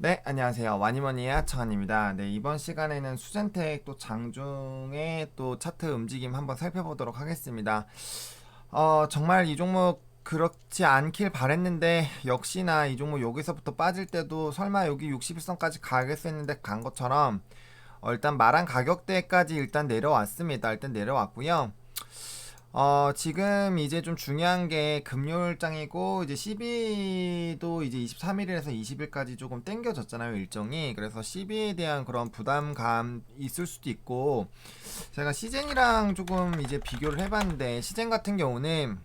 네, 안녕하세요. 와니머니의 하청환입니다. 네, 이번 시간에는 수젠텍 또 장중의 또 차트 움직임 한번 살펴보도록 하겠습니다. 어, 정말 이 종목 그렇지 않길 바랬는데 역시나 이 종목 여기서부터 빠질 때도 설마 여기 61선까지 가겠어 했는데 간 것처럼 어, 일단 말한 가격대까지 일단 내려왔습니다. 일단 내려왔고요. 어, 지금 이제 좀 중요한 게 금요일장이고 이제 12도 이제 23일에서 20일까지 조금 땡겨졌잖아요, 일정이. 그래서 12에 대한 그런 부담감 있을 수도 있고 제가 시젠이랑 조금 이제 비교를 해 봤는데 시젠 같은 경우는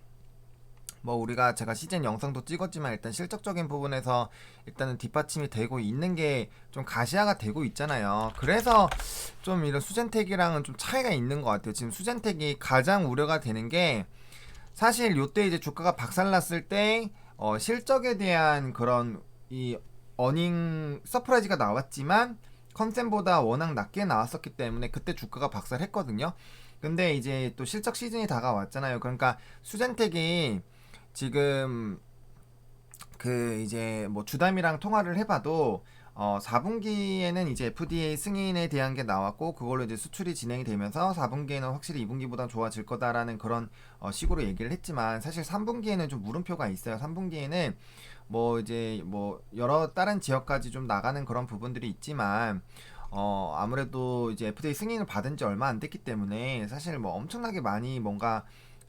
뭐 우리가 제가 시즌 영상도 찍었지만 일단 실적적인 부분에서 일단은 뒷받침이 되고 있는 게 좀 가시화가 되고 있잖아요. 그래서 좀 이런 수젠텍이랑은 좀 차이가 있는 것 같아요. 지금 수젠텍이 가장 우려가 되는 게 사실 요때 이제 주가가 박살났을 때 어, 실적에 대한 그런 이 어닝 서프라이즈가 나왔지만 컨센보다 워낙 낮게 나왔었기 때문에 그때 주가가 박살했거든요. 근데 이제 또 실적 시즌이 다가왔잖아요. 그러니까 수젠텍이 지금 그 이제 뭐 주담이랑 통화를 해봐도 어 4분기에는 이제 FDA 승인에 대한 게 나왔고 그걸로 이제 수출이 진행이 되면서 4분기에는 확실히 2분기보다 좋아질 거다라는 그런 어 식으로 얘기를 했지만 사실 3분기에는 좀 물음표가 있어요. 3분기에는 뭐 이제 뭐 여러 다른 지역까지 좀 나가는 그런 부분들이 있지만 어 아무래도 이제 FDA 승인을 받은 지 얼마 안 됐기 때문에 사실 뭐 엄청나게 많이 뭔가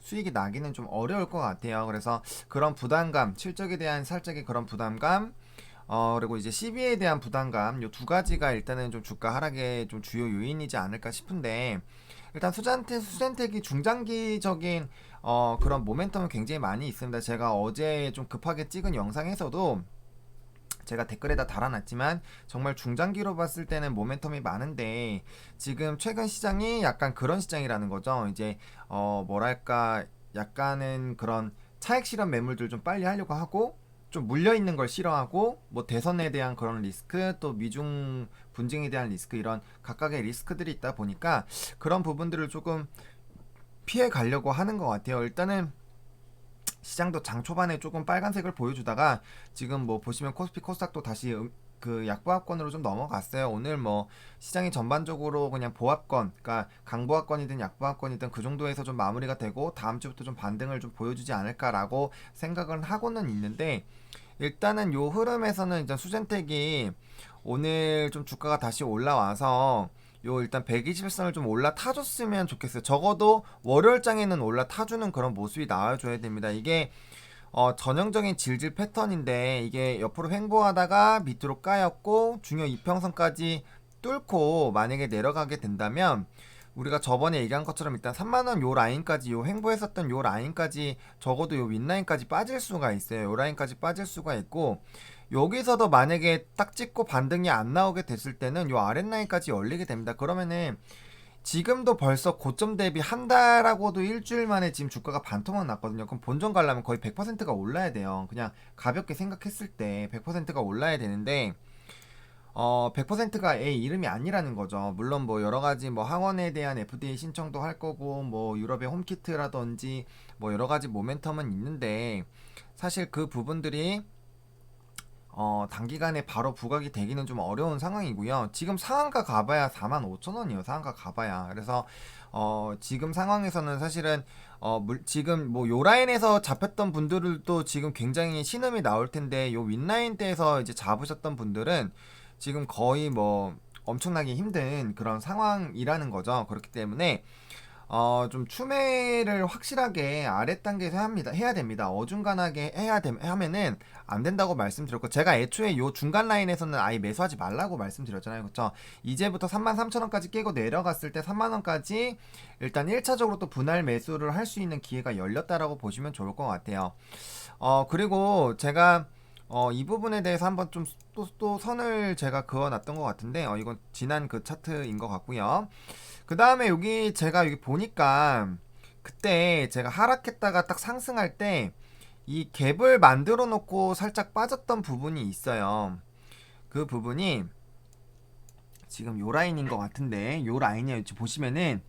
수익이 나기는 좀 어려울 것 같아요. 그래서 그런 부담감, 실적에 대한 살짝의 그런 부담감, 어, 그리고 이제 CB에 대한 부담감, 요 두 가지가 일단은 좀 주가 하락의 좀 주요 요인이지 않을까 싶은데, 일단 수잔테, 수젠텍이 중장기적인, 어, 그런 모멘텀은 굉장히 많이 있습니다. 제가 어제 좀 급하게 찍은 영상에서도 제가 댓글에다 달아놨지만 정말 중장기로 봤을 때는 모멘텀이 많은데 지금 최근 시장이 약간 그런 시장이라는 거죠. 이제 어 뭐랄까 약간은 그런 차익 실현 매물들 좀 빨리 하려고 하고 좀 물려 있는 걸 싫어하고 뭐 대선에 대한 그런 리스크 또 미중 분쟁에 대한 리스크 이런 각각의 리스크들이 있다 보니까 그런 부분들을 조금 피해 가려고 하는 것 같아요. 일단은 시장도 장 초반에 조금 빨간색을 보여주다가 지금 뭐 보시면 코스피 코스닥도 다시 음, 그 약보합권으로 좀 넘어갔어요. 오늘 뭐 시장이 전반적으로 그냥 보합권, 그러니까 강보합권이든 약보합권이든 그 정도에서 좀 마무리가 되고 다음 주부터 좀 반등을 좀 보여주지 않을까라고 생각을 하고는 있는데 일단은 요 흐름에서는 이제 수젠텍이 오늘 좀 주가가 다시 올라와서 요 일단 120선을 좀 올라타줬으면 좋겠어요. 적어도 월요일장에는 올라타주는 그런 모습이 나와줘야 됩니다. 이게 어, 전형적인 질질 패턴인데 이게 옆으로 횡보하다가 밑으로 까였고 중요 이평선까지 뚫고 만약에 내려가게 된다면 우리가 저번에 얘기한 것처럼 일단 3만원 요 라인까지 요 횡보했었던 요 라인까지 적어도 요 윗라인까지 빠질 수가 있어요. 요 라인까지 빠질 수가 있고 여기서도 만약에 딱 찍고 반등이 안 나오게 됐을 때는 요 아랫라인까지 열리게 됩니다. 그러면은 지금도 벌써 고점 대비 한 달하고도 일주일 만에 지금 주가가 반토막 났거든요. 그럼 본전 가려면 거의 100%가 올라야 돼요. 그냥 가볍게 생각했을 때 100%가 올라야 되는데 어 100%가 A 이름이 아니라는 거죠. 물론 뭐 여러 가지 뭐 항원에 대한 FDA 신청도 할 거고 뭐 유럽의 홈키트라든지 뭐 여러 가지 모멘텀은 있는데 사실 그 부분들이 어, 단기간에 바로 부각이 되기는 좀 어려운 상황이고요. 지금 상한가 가봐야 45,000원이에요. 상한가 가봐야. 그래서 어, 지금 상황에서는 사실은 어, 물, 지금 뭐 요 라인에서 잡혔던 분들도 지금 굉장히 신음이 나올 텐데 요 윗라인 때에서 이제 잡으셨던 분들은 지금 거의 뭐 엄청나게 힘든 그런 상황이라는 거죠. 그렇기 때문에 어, 좀 추매를 확실하게 아래 단계에서 합니다. 해야 됩니다. 어중간하게 해야 됨, 하면은 안 된다고 말씀드렸고, 제가 애초에 요 중간 라인에서는 아예 매수하지 말라고 말씀드렸잖아요. 그쵸? 이제부터 33,000원까지 깨고 내려갔을 때 3만 원까지 일단 1차적으로 또 분할 매수를 할 수 있는 기회가 열렸다라고 보시면 좋을 것 같아요. 어, 그리고 제가 어, 이 부분에 대해서 한번 좀 또, 또 선을 제가 그어놨던 것 같은데, 어, 이건 지난 그 차트인 것 같고요. 그 다음에 여기 제가 여기 보니까 그때 제가 하락했다가 딱 상승할 때 이 갭을 만들어 놓고 살짝 빠졌던 부분이 있어요. 그 부분이 지금 요 라인인 것 같은데 요 라인이 보시면은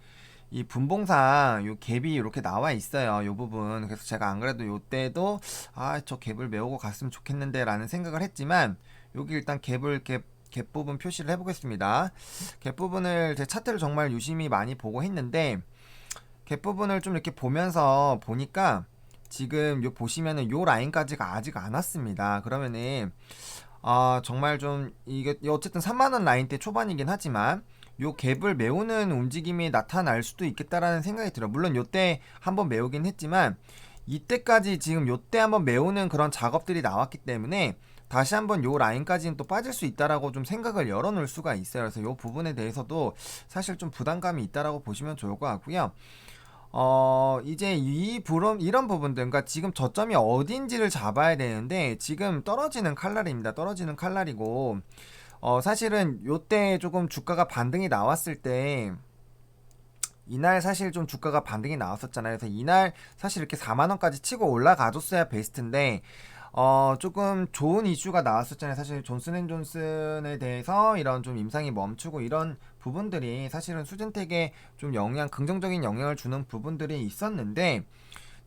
이 분봉상 요 갭이 이렇게 나와 있어요. 요 부분. 그래서 제가 안 그래도 요 때도 아, 저 갭을 메우고 갔으면 좋겠는데 라는 생각을 했지만 여기 일단 갭을 갭, 갭 부분 표시를 해보겠습니다. 갭 부분을 제 차트를 정말 유심히 많이 보고 했는데 갭 부분을 좀 이렇게 보면서 보니까 지금 요 보시면은 요 라인까지가 아직 안 왔습니다. 그러면은 아 정말 좀 이게 어쨌든 3만 원 라인대 초반이긴 하지만 요 갭을 메우는 움직임이 나타날 수도 있겠다라는 생각이 들어요. 물론 요때 한번 메우긴 했지만 이때까지 지금 요때 한번 메우는 그런 작업들이 나왔기 때문에 다시 한번 요 라인까지는 또 빠질 수 있다라고 좀 생각을 열어놓을 수가 있어요. 그래서 요 부분에 대해서도 사실 좀 부담감이 있다라고 보시면 좋을 것 같고요. 어, 이제 이 부분, 이런 부분들, 그러니까 지금 저점이 어딘지를 잡아야 되는데, 지금 떨어지는 칼날입니다. 떨어지는 칼날이고, 어, 사실은 요때 조금 주가가 반등이 나왔을 때, 이날 사실 좀 주가가 반등이 나왔었잖아요. 그래서 이날 사실 이렇게 4만 원까지 치고 올라가줬어야 베스트인데, 어, 조금 좋은 이슈가 나왔었잖아요. 사실 존슨앤존슨에 대해서 이런 좀 임상이 멈추고 이런 부분들이 사실은 수젠텍에 좀 영향, 긍정적인 영향을 주는 부분들이 있었는데,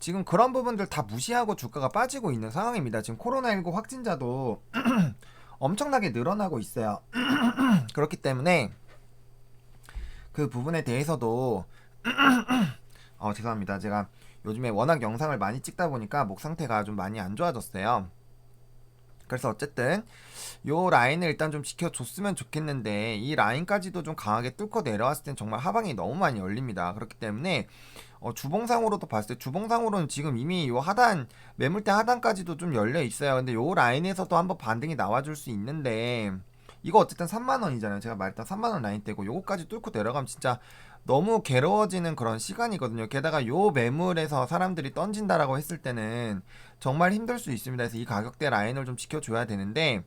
지금 그런 부분들 다 무시하고 주가가 빠지고 있는 상황입니다. 지금 코로나19 확진자도 엄청나게 늘어나고 있어요. 그렇기 때문에 그 부분에 대해서도 어, 죄송합니다. 제가 요즘에 워낙 영상을 많이 찍다 보니까 목 상태가 좀 많이 안 좋아졌어요. 그래서 어쨌든 요 라인을 일단 좀 지켜줬으면 좋겠는데 이 라인까지도 좀 강하게 뚫고 내려왔을 땐 정말 하방이 너무 많이 열립니다. 그렇기 때문에 어, 주봉상으로도 봤을 때 주봉상으로는 지금 이미 요 하단 매물대 하단까지도 좀 열려 있어요. 근데 요 라인에서도 한번 반등이 나와줄 수 있는데 이거 어쨌든 3만 원이잖아요. 제가 말했던 3만 원 라인대고 요거까지 뚫고 내려가면 진짜 너무 괴로워지는 그런 시간이거든요. 게다가 요 매물에서 사람들이 던진다라고 했을 때는 정말 힘들 수 있습니다. 그래서 이 가격대 라인을 좀 지켜줘야 되는데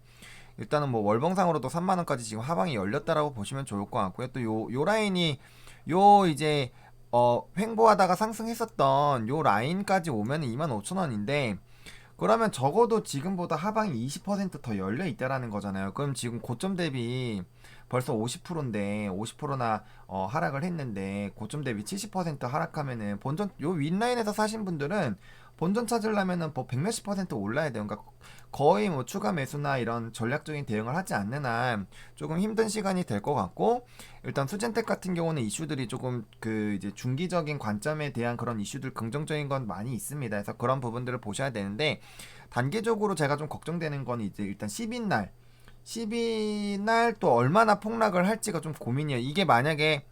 일단은 뭐 월봉상으로도 3만 원까지 지금 하방이 열렸다라고 보시면 좋을 것 같고요. 또 요 요 라인이 요 이제 어 횡보하다가 상승했었던 요 라인까지 오면 25,000원인데 그러면 적어도 지금보다 하방이 20%더 열려 있다라는 거잖아요. 그럼 지금 고점 대비 벌써 50%인데 50%나 어, 하락을 했는데 고점 대비 70% 하락하면은 본전 요 윗라인에서 사신 분들은 본전 찾으려면은 뭐 백몇십 퍼센트 올라야 돼요. 그러니까 거의 뭐 추가 매수나 이런 전략적인 대응을 하지 않는 한 조금 힘든 시간이 될 것 같고 일단 수젠텍 같은 경우는 이슈들이 조금 그 이제 중기적인 관점에 대한 그런 이슈들 긍정적인 건 많이 있습니다. 그래서 그런 부분들을 보셔야 되는데 단계적으로 제가 좀 걱정되는 건 이제 일단 10인 날 10인 날 또 얼마나 폭락을 할지가 좀 고민이에요. 이게 만약에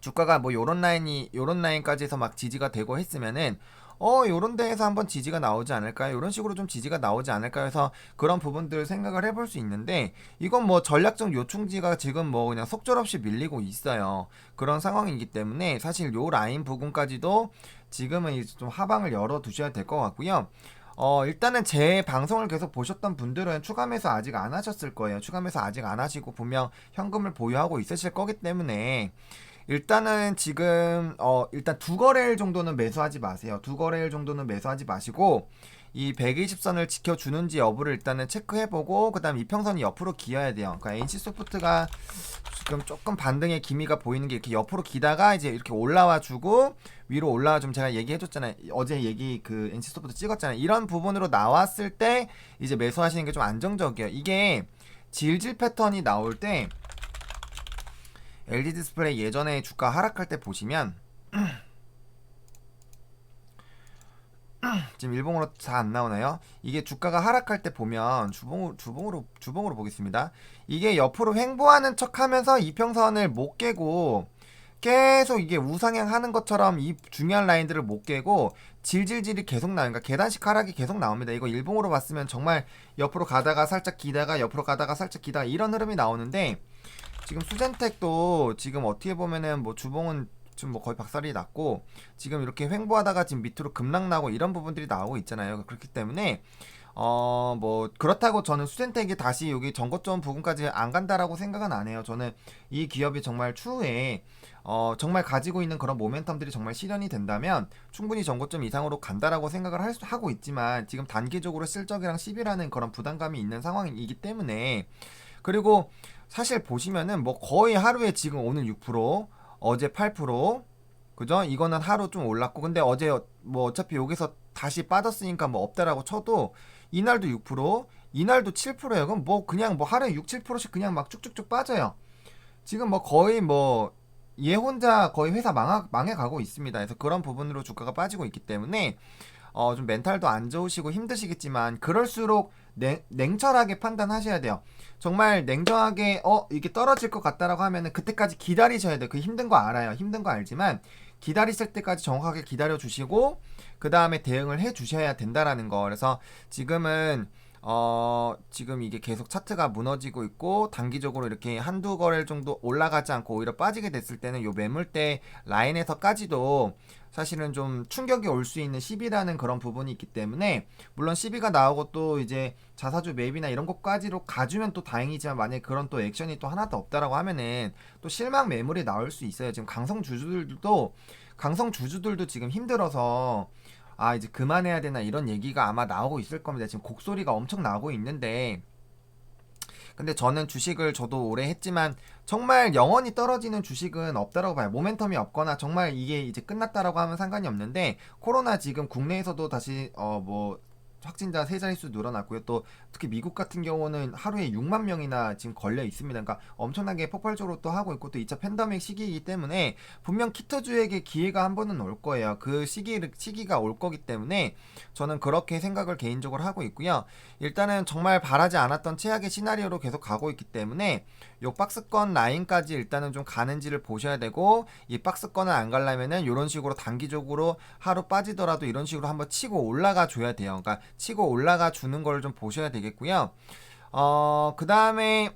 주가가 뭐 요런 라인이 요런 라인까지 해서 막 지지가 되고 했으면은 어 요런 데에서 한번 지지가 나오지 않을까요? 요런 식으로 좀 지지가 나오지 않을까요? 해서 그런 부분들 생각을 해볼 수 있는데 이건 뭐 전략적 요충지가 지금 뭐 그냥 속절없이 밀리고 있어요. 그런 상황이기 때문에 사실 요 라인 부분까지도 지금은 이제 좀 하방을 열어 두셔야 될 것 같고요. 어, 일단은 제 방송을 계속 보셨던 분들은 매수 아직 안 하셨을 거예요. 매수 아직 안 하시고 분명 현금을 보유하고 있으실 거기 때문에 일단은 지금 어 일단 두 거래일 정도는 매수하지 마세요. 두 거래일 정도는 매수하지 마시고 이 120선을 지켜주는지 여부를 일단은 체크해보고 그다음 이평선이 옆으로 기어야 돼요. 그러니까 NC소프트가 지금 조금 반등의 기미가 보이는 게 이렇게 옆으로 기다가 이제 이렇게 올라와 주고 위로 올라와 좀 제가 얘기해줬잖아요. 어제 얘기 그 NC소프트 찍었잖아요. 이런 부분으로 나왔을 때 이제 매수하시는 게 좀 안정적이에요. 이게 질질 패턴이 나올 때 LG 디스플레이 예전에 주가 하락할 때 보시면 지금 일봉으로 잘 안 나오나요? 이게 주가가 하락할 때 보면 주봉으로 주봉으로 주봉으로 보겠습니다. 이게 옆으로 횡보하는 척하면서 이평선을 못 깨고 계속 이게 우상향 하는 것처럼 이 중요한 라인들을 못 깨고 질질질이 계속 나니까 그러니까 계단식 하락이 계속 나옵니다. 이거 일봉으로 봤으면 정말 옆으로 가다가 살짝 기다가 옆으로 가다가 살짝 기다가 이런 흐름이 나오는데 지금 수젠텍도 지금 어떻게 보면은 뭐 주봉은 지금 뭐 거의 박살이 났고 지금 이렇게 횡보하다가 지금 밑으로 급락 나고 이런 부분들이 나오고 있잖아요. 그렇기 때문에 어 뭐 그렇다고 저는 수젠텍이 다시 여기 전고점 부분까지 안 간다라고 생각은 안 해요. 저는 이 기업이 정말 추후에 어 정말 가지고 있는 그런 모멘텀들이 정말 실현이 된다면 충분히 전고점 이상으로 간다라고 생각을 할 수, 하고 있지만 지금 단기적으로 실적이랑 10이라는 그런 부담감이 있는 상황이기 때문에 그리고 사실 보시면은 뭐 거의 하루에 지금 오늘 6% 어제 8% 그죠? 이거는 하루 좀 올랐고 근데 어제 뭐 어차피 여기서 다시 빠졌으니까 뭐 없다라고 쳐도 이날도 6% 이날도 7%예요. 그럼 뭐 그냥 뭐 하루에 6, 7%씩 그냥 막 쭉쭉쭉 빠져요. 지금 뭐 거의 뭐 얘 혼자 거의 회사 망하, 망해 가고 있습니다. 그래서 그런 부분으로 주가가 빠지고 있기 때문에 어, 좀 멘탈도 안 좋으시고 힘드시겠지만 그럴수록 냉, 냉철하게 판단하셔야 돼요. 정말 냉정하게 어 이게 떨어질 것 같다라고 하면은 그때까지 기다리셔야 돼요. 그 힘든 거 알아요. 힘든 거 알지만 기다리실 때까지 정확하게 기다려 주시고 그 다음에 대응을 해 주셔야 된다라는 거. 그래서 지금은 어, 지금 이게 계속 차트가 무너지고 있고 단기적으로 이렇게 한두 거래일 정도 올라가지 않고 오히려 빠지게 됐을 때는 요 매물대 라인에서까지도 사실은 좀 충격이 올 수 있는 시비라는 그런 부분이 있기 때문에 물론 시비가 나오고 또 이제 자사주 매입이나 이런 것까지로 가주면 또 다행이지만 만약에 그런 또 액션이 또 하나도 없다라고 하면은 또 실망 매물이 나올 수 있어요. 지금 강성 주주들도 강성 주주들도 지금 힘들어서 아 이제 그만해야 되나 이런 얘기가 아마 나오고 있을 겁니다. 지금 곡소리가 엄청 나오고 있는데 근데 저는 주식을 저도 오래 했지만 정말 영원히 떨어지는 주식은 없다라고 봐요. 모멘텀이 없거나 정말 이게 이제 끝났다라고 하면 상관이 없는데 코로나 지금 국내에서도 다시 어 뭐 확진자 세 자릿수 늘어났고요. 또 특히 미국 같은 경우는 하루에 6만 명이나 지금 걸려 있습니다. 그러니까 엄청나게 폭발적으로 또 하고 있고 또 2차 팬데믹 시기이기 때문에 분명 키터주에게 기회가 한 번은 올 거예요. 그 시기 시기가 올 거기 때문에 저는 그렇게 생각을 개인적으로 하고 있고요. 일단은 정말 바라지 않았던 최악의 시나리오로 계속 가고 있기 때문에 요 박스권 라인까지 일단은 좀 가는지를 보셔야 되고 이 박스권을 안 가려면은 이런 식으로 단기적으로 하루 빠지더라도 이런 식으로 한번 치고 올라가 줘야 돼요. 그러니까 치고 올라가 주는 걸 좀 보셔야 되겠고요. 어, 그 다음에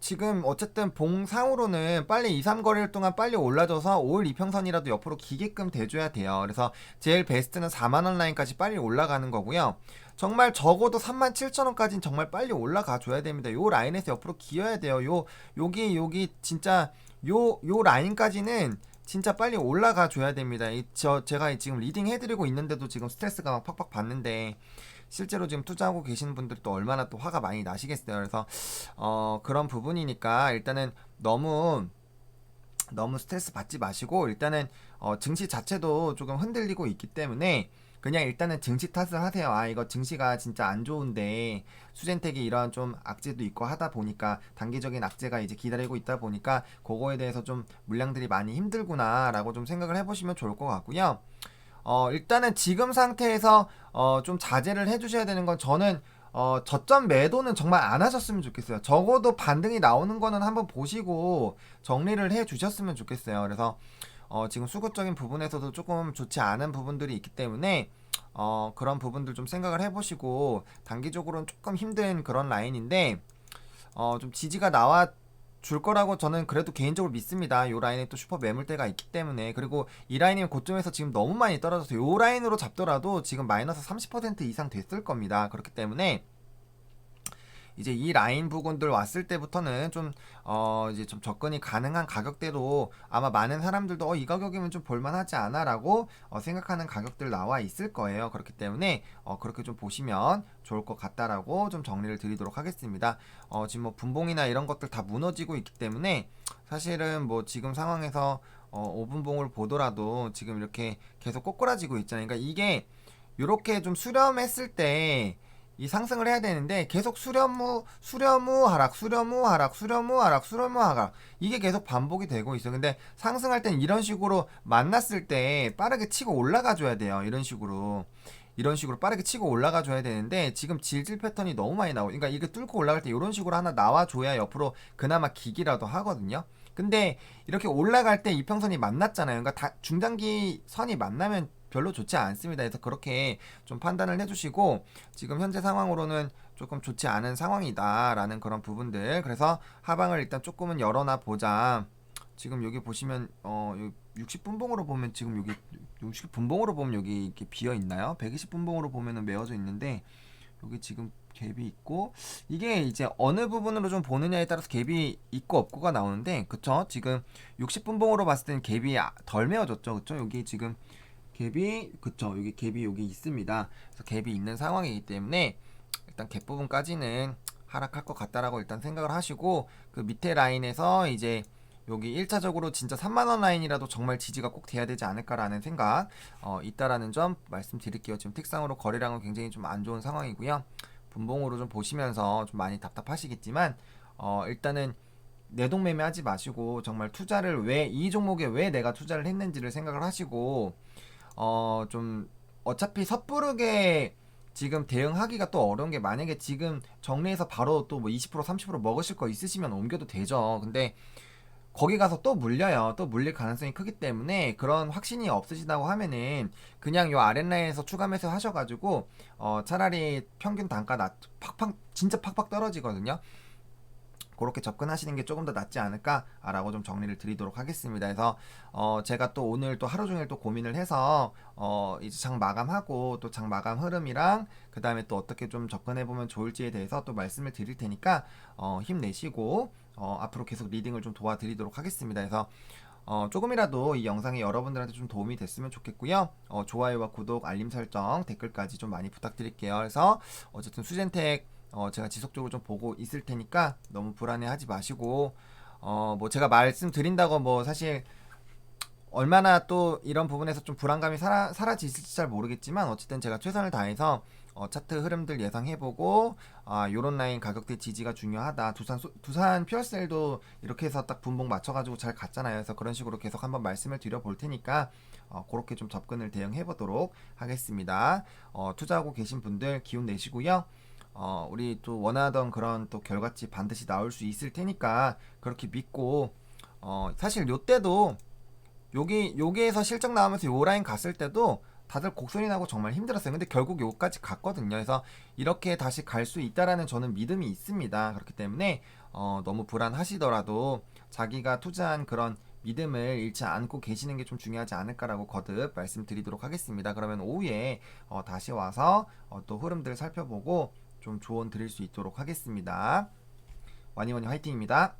지금 어쨌든 봉상으로는 빨리 2, 3거래일 동안 빨리 올라줘서 5일 이평선이라도 옆으로 기게끔 대줘야 돼요. 그래서 제일 베스트는 4만원 라인까지 빨리 올라가는 거고요. 정말 적어도 37,000원까지는 정말 빨리 올라가 줘야 됩니다. 요 라인에서 옆으로 기어야 돼요. 요, 여기, 여기 진짜 요, 요 라인까지는 진짜 빨리 올라가 줘야 됩니다. 이, 저, 제가 지금 리딩 해드리고 있는데도 지금 스트레스가 막 팍팍 받는데, 실제로 지금 투자하고 분들이 또 얼마나 또 화가 많이 나시겠어요. 그래서, 어, 그런 부분이니까 일단은 너무, 너무 스트레스 받지 마시고, 일단은, 어, 증시 자체도 조금 흔들리고 있기 때문에, 그냥 일단은 증시 탓을 하세요. 아, 이거 증시가 진짜 안 좋은데 수젠텍이 이런 좀 악재도 있고 하다 보니까 단기적인 악재가 이제 기다리고 있다 보니까 그거에 대해서 좀 물량들이 많이 힘들구나라고 좀 생각을 해보시면 좋을 것 같고요. 어, 일단은 지금 상태에서 어, 좀 자제를 해주셔야 되는 건 저는 어, 저점 매도는 정말 안 하셨으면 좋겠어요. 적어도 반등이 나오는 거는 한번 보시고 정리를 해 주셨으면 좋겠어요. 그래서 어, 지금 수급적인 부분에서도 조금 좋지 않은 부분들이 있기 때문에 어, 그런 부분들 좀 생각을 해보시고 단기적으로는 조금 힘든 그런 라인인데 어, 좀 지지가 나와 줄 거라고 저는 그래도 개인적으로 믿습니다. 요 라인에 또 슈퍼 매물대가 있기 때문에 그리고 이 라인이 고점에서 지금 너무 많이 떨어져서 요 라인으로 잡더라도 지금 마이너스 30% 이상 됐을 겁니다. 그렇기 때문에 이제 이 라인 부분들 왔을 때부터는 좀, 어, 이제 좀 접근이 가능한 가격대로 아마 많은 사람들도 어, 이 가격이면 좀 볼만하지 않아 라고 어, 생각하는 가격들 나와 있을 거예요. 그렇기 때문에 어, 그렇게 좀 보시면 좋을 것 같다라고 좀 정리를 드리도록 하겠습니다. 어, 지금 뭐 분봉이나 이런 것들 다 무너지고 있기 때문에 사실은 뭐 지금 상황에서 어, 5분봉을 보더라도 지금 이렇게 계속 꼬꾸라지고 있잖아요. 그러니까 이게 이렇게 좀 수렴했을 때 이 상승을 해야 되는데 계속 수렴 후 수렴 후 하락 수렴 후 하락 수렴 후 하락 수렴 후 하락. 이게 계속 반복이 되고 있어 요. 근데 상승할 땐 이런 식으로 만났을 때 빠르게 치고 올라가 줘야 돼요. 이런 식으로. 이런 식으로 빠르게 치고 올라가 줘야 되는데 지금 질질 패턴이 너무 많이 나오고 그러니까 이게 뚫고 올라갈 때 이런 식으로 하나 나와 줘야 옆으로 그나마 기기라도 하거든요 근데 이렇게 올라갈 때 이평선이 만났잖아요 그러니까 중장기 선이 만나면 별로 좋지 않습니다. 그래서 그렇게 좀 판단을 해주시고 지금 현재 상황으로는 조금 좋지 않은 상황이다라는 그런 부분들 그래서 하방을 일단 조금은 열어놔 보자. 지금 여기 보시면 어 60분봉으로 보면 지금 여기 60분봉으로 보면 여기 이렇게 비어 있나요? 120분봉으로 보면은 메어져 있는데 여기 지금 갭이 있고 이게 이제 어느 부분으로 좀 보느냐에 따라서 갭이 있고 없고가 나오는데 그쵸? 지금 60분봉으로 봤을 때는 갭이 덜 메어졌죠. 그쵸? 여기 지금 갭이 그쵸? 여기 갭이 여기 있습니다. 그래서 갭이 있는 상황이기 때문에 일단 갭 부분까지는 하락할 것 같다라고 일단 생각을 하시고 그 밑에 라인에서 이제 여기 1차적으로 진짜 3만원 라인이라도 정말 지지가 꼭 돼야 되지 않을까라는 생각 어, 있다라는 점 말씀드릴게요. 지금 특상으로 거래량은 굉장히 좀 안 좋은 상황이고요. 분봉으로 좀 보시면서 좀 많이 답답하시겠지만 어, 일단은 내동매매 하지 마시고 정말 투자를 왜 이 종목에 왜 내가 투자를 했는지를 생각을 하시고 어 좀 어차피 섣부르게 지금 대응하기가 또 어려운 게 만약에 지금 정리해서 바로 또 뭐 20% 30% 먹으실 거 있으시면 옮겨도 되죠. 근데 거기 가서 또 물려요. 또 물릴 가능성이 크기 때문에 그런 확신이 없으시다고 하면은 그냥 요 아랫라인에서 추가 매수 하셔가지고 어 차라리 평균 단가 낮 팍팍 진짜 팍팍 떨어지거든요. 그렇게 접근하시는 게 조금 더 낫지 않을까라고 좀 정리를 드리도록 하겠습니다. 그래서 어 제가 또 오늘 또 하루 종일 또 고민을 해서 어 이제 장 마감하고 또 장 마감 흐름이랑 그 다음에 또 어떻게 좀 접근해 보면 좋을지에 대해서 또 말씀을 드릴 테니까 어 힘내시고 어 앞으로 계속 리딩을 좀 도와드리도록 하겠습니다. 그래서 어, 조금이라도 이 영상이 여러분들한테 좀 도움이 됐으면 좋겠고요. 어, 좋아요와 구독, 알림 설정, 댓글까지 좀 많이 부탁드릴게요. 그래서 어쨌든 수젠텍 어, 제가 지속적으로 좀 보고 있을 테니까 너무 불안해하지 마시고 어, 뭐 제가 말씀드린다고 뭐 사실 얼마나 또 이런 부분에서 좀 불안감이 사라, 사라지실지 잘 모르겠지만 어쨌든 제가 최선을 다해서 어, 차트 흐름들 예상해보고 아 요런 라인 가격대 지지가 중요하다. 두산 소- 두산 퓨어셀도 이렇게 해서 딱 분봉 맞춰가지고 잘 갔잖아요. 그래서 그런 식으로 계속 한번 말씀을 드려 볼 테니까 어, 그렇게 좀 접근을 대응해 보도록 하겠습니다. 어, 투자하고 계신 분들 기운 내시고요. 어, 우리 또 원하던 그런 또 결과치 반드시 나올 수 있을 테니까 그렇게 믿고 어, 사실 요 때도 여기 여기에서 실적 나오면서 요 라인 갔을 때도 다들 곡소리 나고 정말 힘들었어요. 근데 결국 요까지 갔거든요. 그래서 이렇게 다시 갈 수 있다라는 저는 믿음이 있습니다. 그렇기 때문에 어, 너무 불안하시더라도 자기가 투자한 그런 믿음을 잃지 않고 계시는 게 좀 중요하지 않을까라고 거듭 말씀드리도록 하겠습니다. 그러면 오후에 어, 다시 와서 어, 또 흐름들 살펴보고 좀 조언 드릴 수 있도록 하겠습니다. 와니와니 화이팅입니다.